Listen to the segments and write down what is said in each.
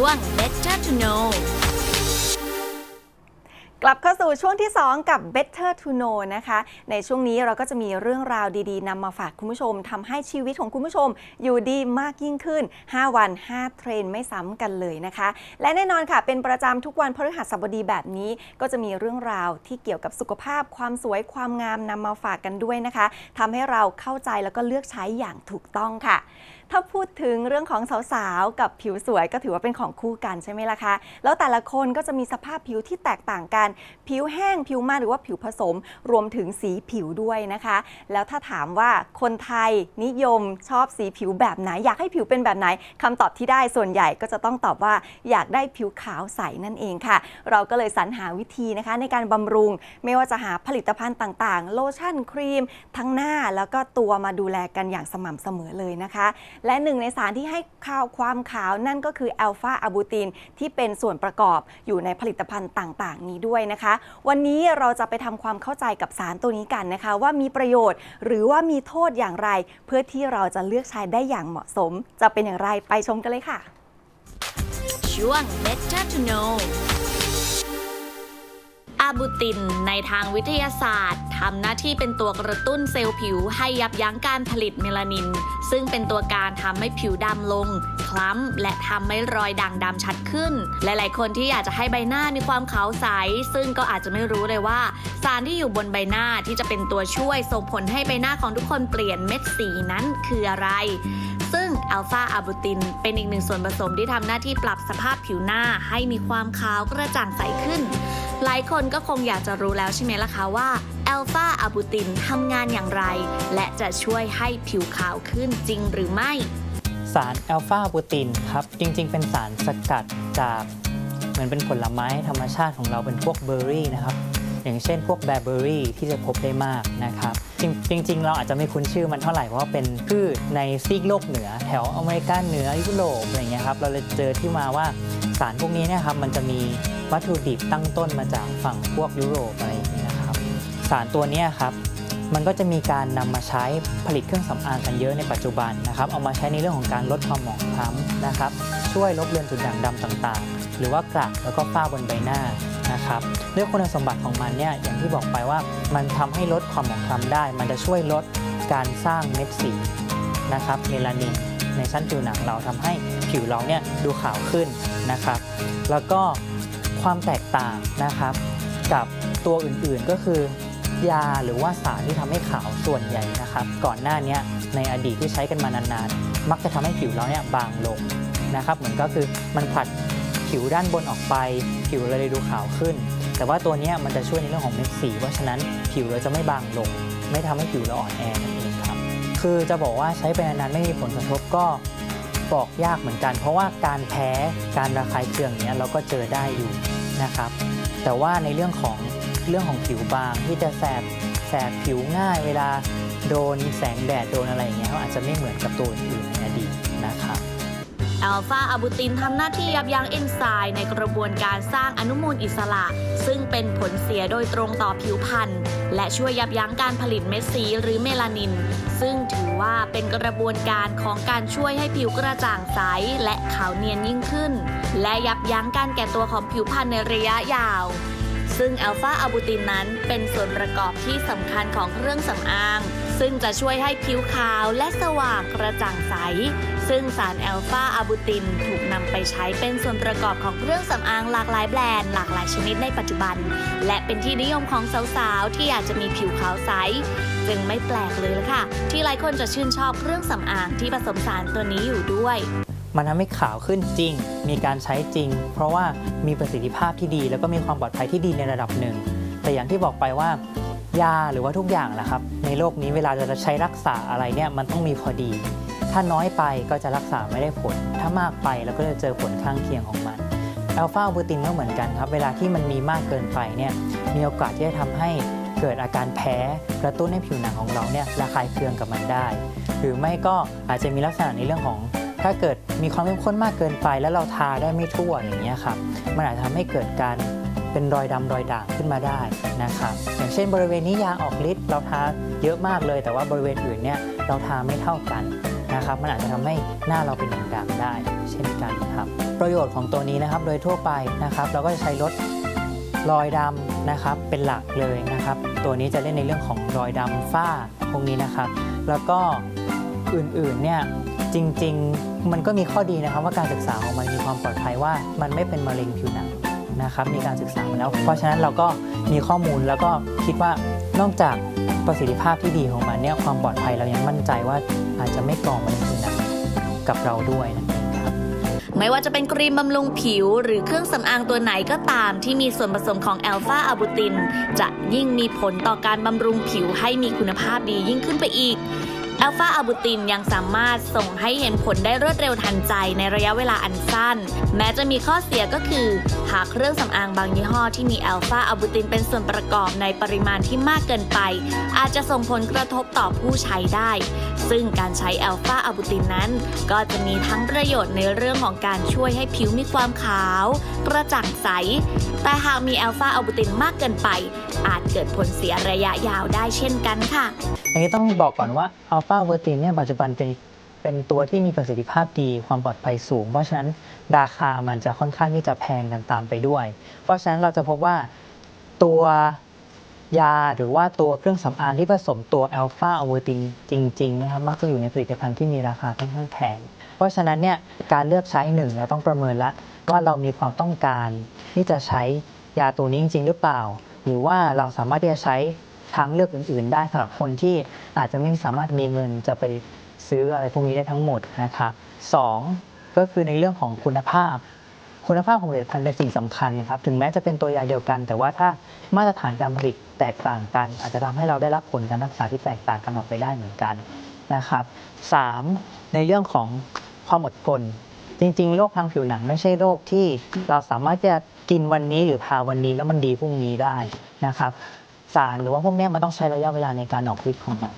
ช่วง Better to know กลับเข้าสู่ช่วงที่ 2 กับ Better to Know นะคะ ในช่วงนี้เราก็จะมีเรื่องราวดีๆนำมาฝากคุณผู้ชมทำให้ชีวิตของคุณผู้ชมอยู่ดีมากยิ่งขึ้น 5 วัน 5 เทรนไม่ซ้ำกันเลยนะคะ และแน่นอนค่ะ เป็นประจำทุกวันพฤหัสบดีแบบนี้ ก็จะมีเรื่องราวที่เกี่ยวกับสุขภาพความสวยความงามนำมาฝากกันด้วยนะคะทำให้เราเข้าใจแล้วก็เลือกใช้อย่างถูกต้องค่ะ ถ้าพูดถึงเรื่องของสาวๆ กับผิวสวยก็ถือว่าเป็นของคู่กันใช่ไหมล่ะคะ แล้วแต่ละคนก็จะมีสภาพผิวที่แตกต่างกัน ผิวแห้งผิวมันหรือว่าผิวผสม รวมถึงสีผิวด้วยนะคะ แล้วถ้าถามว่าคนไทยนิยมชอบสีผิวแบบไหน อยากให้ผิวเป็นแบบไหนคำตอบที่ได้ส่วนใหญ่ก็จะต้องตอบว่าอยากได้ผิวขาวใสนั่นเองค่ะ เราก็เลยสรรหาวิธีนะคะในการบำรุง ไม่ว่าจะหาผลิตภัณฑ์ต่างๆ โลชั่นครีม ทั้งหน้าแล้วก็ตัวมาดูแลกันอย่างสม่ำเสมอเลยนะคะและหนึ่งในสารที่ให้ข่าวความขาวนั่นก็คืออัลฟาอะบูตินที่เป็นส่วนประกอบอยู่ในผลิตภัณฑ์ต่างๆ นี้ด้วยนะคะ วันนี้เราจะไปทำความเข้าใจกับสารตัวนี้กันนะคะ ว่ามีประโยชน์หรือว่ามีโทษอย่างไร เพื่อที่เราจะเลือกใช้ได้อย่างเหมาะสม จะเป็นอย่างไรไปชมกันเลยค่ะ ช่วง Better to know อาบูติน ในทางวิทยาศาสตร์ทำหน้าที่เป็นตัวกระตุ้นเซลล์ผิวให้ยับยั้งการผลิตเมลานิน ซึ่งเป็นตัวการทำให้ผิวดำลง คล้ำ และทำให้รอยด่างดำชัดขึ้น หลายๆ คนที่อยากจะให้ใบหน้ามีความขาวใส ซึ่งก็อาจจะไม่รู้เลยว่า สารที่อยู่บนใบหน้าที่จะเป็นตัวช่วยส่งผลให้ใบหน้าของทุกคนเปลี่ยนเม็ดสีนั้นคืออะไรซึ่งอัลฟาอะบูติน เป็นอีกหนึ่งส่วนผสมที่ทำหน้าที่ปรับสภาพผิวหน้าให้มีความขาวกระจ่างใสขึ้น หลายคนก็คงอยากจะรู้แล้วใช่ไหมล่ะคะว่าอัลฟาอะบูตินทำงานอย่างไร และจะช่วยให้ผิวขาวขึ้นจริงหรือไม่ สารแอลฟาบูตินครับ จริง ๆ เป็นสารสกัดจากเหมือนเป็นผลไม้ธรรมชาติของเราเป็นพวกเบอร์รี่นะครับ อย่างเช่นพวกแบเบอรี่ที่จะพบได้มากนะครับ จริง ๆ เราอาจจะไม่คุ้นชื่อมันเท่าไหร่ เพราะว่าเป็นพืชในซีกโลกเหนือ แถวอเมริกาเหนือยุโรปอะไรเงี้ยครับเราเลยเจอที่มาว่าสารพวกนี้เนะครับมันจะมีวัตถุดิบตั้งต้นมาจากฝั่งพวกยุโรปอะไรอย่างเงี้ยนะครับสารตัวนี้ครับมันก็จะมีการนำมาใช้ผลิตเครื่องสำอางกันเยอะในปัจจุบันนะครับเอามาใช้ในเรื่องของการลดความหมองคล้ำนะครับ ช่วยลบเลือนจุดด่างดำต่างๆ หรือว่ากระแล้วก็ฝ้าบนใบหน้า นะครับด้วยคุณสมบัติของมันเนี่ยอย่างที่บอกไปว่ามันทำให้ลดความหมองคล้ำได้ มันจะช่วยลดการสร้างเม็ดสีนะครับเมลานินในชั้นผิวหนังเราทำให้ผิวเราเนี่ยดูขาวขึ้นนะครับ แล้วก็ความแตกต่างนะครับ กับตัวอื่นๆก็คือยาหรือว่าสารที่ทำให้ขาวส่วนใหญ่นะครับ ก่อนหน้านี้ในอดีตที่ใช้กันมานานๆ มักจะทำให้ผิวเราเนี่ยบางลงนะครับ เหมือนก็คือมันผลัด ผิวด้านบนออกไป ผิวเราเลยดูขาวขึ้น แต่ว่าตัวนี้มันจะช่วยในเรื่องของเม็ดสี เพราะฉะนั้นผิวเราจะไม่บางลง ไม่ทำให้ผิวเราอ่อนแอนั่นเองครับ คือจะบอกว่าใช้ไปนานๆไม่มีผลกระทบก็บอกยากเหมือนกัน เพราะว่าการแพ้การระคายเคืองเนี้ยเราก็เจอได้อยู่นะครับ แต่ว่าในเรื่องของเรื่องของผิวบางที่จะแสบแสบผิวง่ายเวลาโดนแสงแดดโดนอะไรอย่างเงี้ยเขาอาจจะไม่เหมือนกับตัวอื่นในอดีตนะครับ อัลฟาอะบูตินทำหน้าที่ยับยั้งเอนไซม์ในกระบวนการสร้างอนุมูลอิสระ ซึ่งเป็นผลเสียโดยตรงต่อผิวพรรณและช่วยยับยั้งการผลิตเม็ดสีหรือเมลานิน ซึ่งถือว่าเป็นกระบวนการของการช่วยให้ผิวกระจ่างใสและขาวเนียนยิ่งขึ้น และยับยั้งการแก่ตัวของผิวพรรณในระยะยาว ซึ่งอัลฟาอะบูตินนั้นเป็นส่วนประกอบที่สำคัญของเครื่องสำอาง ซึ่งจะช่วยให้ผิวขาวและสว่างกระจ่างใส ซึ่งสารแอลฟาอะบูตินถูกนำไปใช้เป็นส่วนประกอบของเครื่องสำอางหลากหลายแบรนด์หลากหลายชนิดในปัจจุบัน และเป็นที่นิยมของสาวๆ ที่อยากจะมีผิวขาวใสจึงไม่แปลกเลยละค่ะ ที่หลายคนจะชื่นชอบเครื่องสำอางที่ผสมสารตัวนี้อยู่ด้วยมันทำให้ขาวขึ้นจริง มีการใช้จริง เพราะว่ามีประสิทธิภาพที่ดี แล้วก็มีความปลอดภัยที่ดีในระดับหนึ่ง แต่อย่างที่บอกไปว่า ยาหรือว่าทุกอย่างแหละครับ ในโลกนี้เวลาจะใช้รักษาอะไรเนี่ยมันต้องมีพอดี ถ้าน้อยไปก็จะรักษาไม่ได้ผล ถ้ามากไปเราก็จะเจอผลข้างเคียงของมันอัลฟาบูตินก็เหมือนกันครับ เวลาที่มันมีมากเกินไปเนี่ยมีโอกาสที่จะทำให้เกิดอาการแพ้กระตุ้นให้ผิวหนังของเราเนี่ยระคายเคืองกับมันได้ หรือไม่ก็อาจจะมีลักษณะในเรื่องของถ้าเกิดมีความเข้มข้นมากเกินไป แล้วเราทาได้ไม่ทั่วอย่างเงี้ยครับมันอาจจะทำให้เกิดการ เป็นรอยดำรอยด่างขึ้นมาได้นะครับอย่างเช่นบริเวณนี้ยาออกฤทธิ์เราทาเยอะมากเลย แต่ว่าบริเวณอื่นเนี่ยเราทาไม่เท่ากันนะครับมันอาจจะทำให้หน้าเราเป็นด่างๆได้ เช่นกันครับประโยชน์ของตัวนี้นะครับโดยทั่วไปนะครับเราก็จะใช้ลดรอยดำนะครับเป็นหลักเลยนะครับ ตัวนี้จะเล่นในเรื่องของรอยดำฝ้าพวกนี้นะครับ แล้วก็อื่นๆเนี่ยจริงๆ มันก็มีข้อดีนะครับว่าการศึกษาของมันมีความปลอดภัยว่ามันไม่เป็นมะเร็งผิวหนัง นะครับมีการศึกษามาแล้ว เพราะฉะนั้นเราก็มีข้อมูลแล้วก็คิดว่านอกจากประสิทธิภาพที่ดีของมันเนี่ยความปลอดภัยเรายังมั่นใจว่าอาจจะไม่ก่อมะเร็งผิวหนังกับเราด้วยนั่นเองครับไม่ว่าจะเป็นครีมบำรุงผิว หรือเครื่องสำอางตัวไหนก็ตามที่มีส่วนผสมของแอลฟาอะบูติน จะยิ่งมีผลต่อการบำรุงผิวให้มีคุณภาพดียิ่งขึ้นไปอีก อลฟาอะบูตินยังสามารถส่งให้เห็นผลได้รวดเร็วทันใจในระยะเวลาอันสั้น แม้จะมีข้อเสียก็คือ หากเครื่องสำอางบางยี่ห้อที่มีแอลฟาอะบูตินเป็นส่วนประกอบในปริมาณที่มากเกินไป อาจจะส่งผลกระทบต่อผู้ใช้ได้ ซึ่งการใช้แอลฟาอะบูตินนั้น ก็จะมีทั้งประโยชน์ในเรื่องของการช่วยให้ผิวมีความขาว กระจ่างใส แต่หากมีแอลฟาอะบูตินมากเกินไป อาจเกิดผลเสียระยะยาวได้เช่นกันค่ะอันนี้ต้องบอกก่อนว่าอัลฟาาเวอร์ตินเนี่ยปัจจุบันเป็นเป็นตัวที่มีประสิทธิภาพดีความปลอดภัยสูง เพราะฉะนั้นราคามันจะค่อนข้างที่จะแพงกันตามไปด้วย เพราะฉะนั้นเราจะพบว่าตัวยาหรือว่าตัวเครื่องสำอางที่ผสมตัวอัลฟาอเวอร์ตินจริงๆนะครับมักจะอยู่ในผลิตภัณฑ์ที่มีราคาค่อนข้างแพงเพราะฉะนั้นเนี่ยการเลือกใช้หนึ่งเราต้องประเมินละว่าเรามีความต้องการที่จะใช้ยาตัวนี้จริง ๆ หรือเปล่า หรือว่าเราสามารถที่จะใช้ ทางเลือกอื่น ๆ ได้สำหรับคนที่อาจจะไม่สามารถมีเงินจะไปซื้ออะไรพวกนี้ได้ทั้งหมดนะครับสองก็คือในเรื่องของคุณภาพ คุณภาพของผลิตภัณฑ์เป็นสิ่งสำคัญนะครับถึงแม้จะเป็นตัวยาเดียวกัน แต่ว่าถ้ามาตรฐานการผลิตแตกต่างกัน อาจจะทำให้เราได้รับผลการรักษาที่แตกต่างกันออกไปได้เหมือนกันนะครับสามในเรื่องของความอดทนจริงๆ โรคทางผิวหนังไม่ใช่โรคที่เราสามารถจะกินวันนี้หรือทาวันนี้แล้วมันดีพรุ่งนี้ได้นะครับ สารหรือว่าพวกนี้มันต้องใช้ระยะเวลาในการออกฤทธิ์ของมัน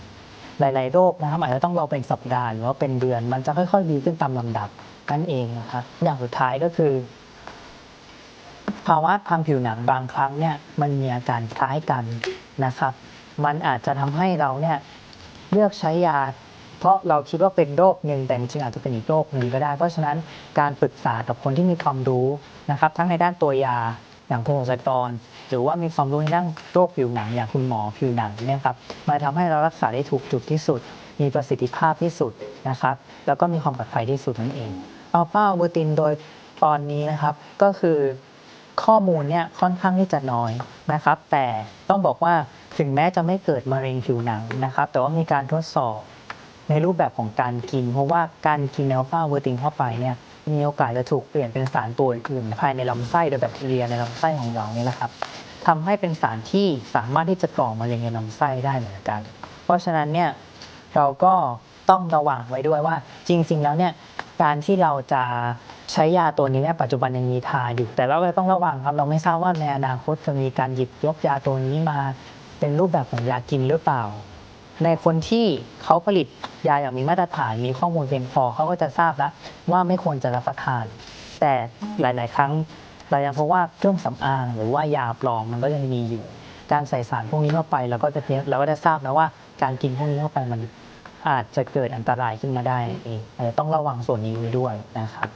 หลาย ๆ โรคนะครับอาจจะต้องรอเป็นสัปดาห์หรือว่าเป็นเดือน มันจะค่อย ๆ ดีขึ้นตามลำดับนั่นเองนะครับอย่างสุดท้ายก็คือภาวะทางผิวหนังบางครั้งเนี่ยมันมีอาการคล้ายกันนะครับ มันอาจจะทำให้เราเนี่ยเลือกใช้ยา เพราะเราคิดว่าเป็นโรคหนึ่งแต่จริงอาจจะเป็นอีกโรคหนึ่งก็ได้ เพราะฉะนั้นการปรึกษากับคนที่มีความรู้นะครับ ทั้งในด้านตัวยา อย่างเภสัชกร หรือว่ามีความรู้ในด้านโรคผิวหนังอย่างคุณหมอผิวหนังเนี่ยครับมาทำให้เรารักษาได้ถูกจุดที่สุด มีประสิทธิภาพที่สุดนะครับ แล้วก็มีความปลอดภัยที่สุดนั่นเองอัลฟาเบอร์ตินโดยตอนนี้นะครับก็คือข้อมูลเนี่ยค่อนข้างที่จะน้อยนะครับ แต่ต้องบอกว่าถึงแม้จะไม่เกิดมะเร็งผิวหนังนะครับ แต่ว่ามีการทดสอบในรูปแบบของการกิน เพราะว่าการกินอัลฟาเวอร์ตินเข้าไปเนี่ย มีโอกาสจะถูกเปลี่ยนเป็นสารตัวอื่นภายในลำไส้โดยแบคทีเรียในลำไส้ของเราเนี่ยนะครับทำให้เป็นสารที่สามารถที่จะก่อมะเร็งในลำไส้ได้เหมือนกัน เพราะฉะนั้นเนี่ยเราก็ต้องระวังไว้ด้วยว่า จริง ๆ แล้วเนี่ยการที่เราจะใช้ยาตัวนี้เนี่ยปัจจุบันยังมีทาอยู่ แต่เราก็ต้องระวังครับเราไม่ทราบว่าในอนาคตจะมีการหยิบยกยาตัวนี้มาเป็นรูปแบบของยากินหรือเปล่า ในคนที่เขาผลิตยาอย่างมีมาตรฐานมีข้อมูลเพียงพอเขาก็จะทราบแล้วว่าไม่ควรจะรับประทาน แต่หลาย ๆ ครั้งเรายังพบว่าเครื่องสำอางหรือว่ายาปลอมมันก็ยังมีอยู่ การใส่สารพวกนี้เข้าไปเราก็จะเราก็จะทราบนะว่าการกินพวกนี้เข้าไปมันอาจจะเกิดอันตรายขึ้นมาได้เองต้องระวังส่วนนี้ไว้ด้วยนะครับ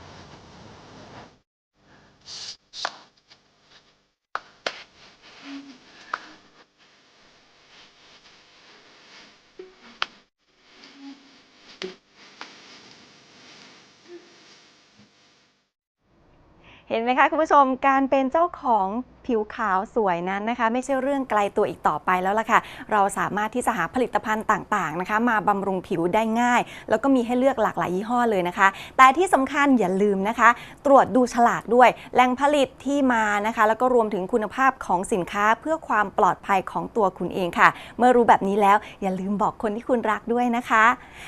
เห็นไหมคะคุณผู้ชมการเป็นเจ้าของ ผิวขาวสวยนั้นนะคะ ไม่ใช่เรื่องไกลตัวอีกต่อไปแล้วล่ะค่ะ เราสามารถที่จะหาผลิตภัณฑ์ต่างๆนะคะ มาบำรุงผิวได้ง่าย แล้วก็มีให้เลือกหลากหลายยี่ห้อเลยนะคะ แต่ที่สำคัญอย่าลืมนะคะ ตรวจดูฉลากด้วยแหล่งผลิตที่มานะคะ แล้วก็รวมถึงคุณภาพของสินค้าเพื่อความปลอดภัยของตัวคุณเองค่ะ เมื่อรู้แบบนี้แล้วอย่าลืมบอกคนที่คุณรักด้วยนะคะ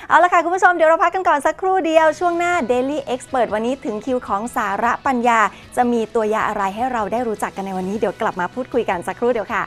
เอาละค่ะคุณผู้ชมเดี๋ยวเราพักกันก่อนสักครู่เดียวช่วงหน้า Daily Expert วันนี้ถึงคิวของสาระปัญญา จะมีตัวยาอะไรให้เราได้รู้จักกันในวันนี้เดี๋ยวกลับมาพูดคุยกันสักครู่เดียวค่ะ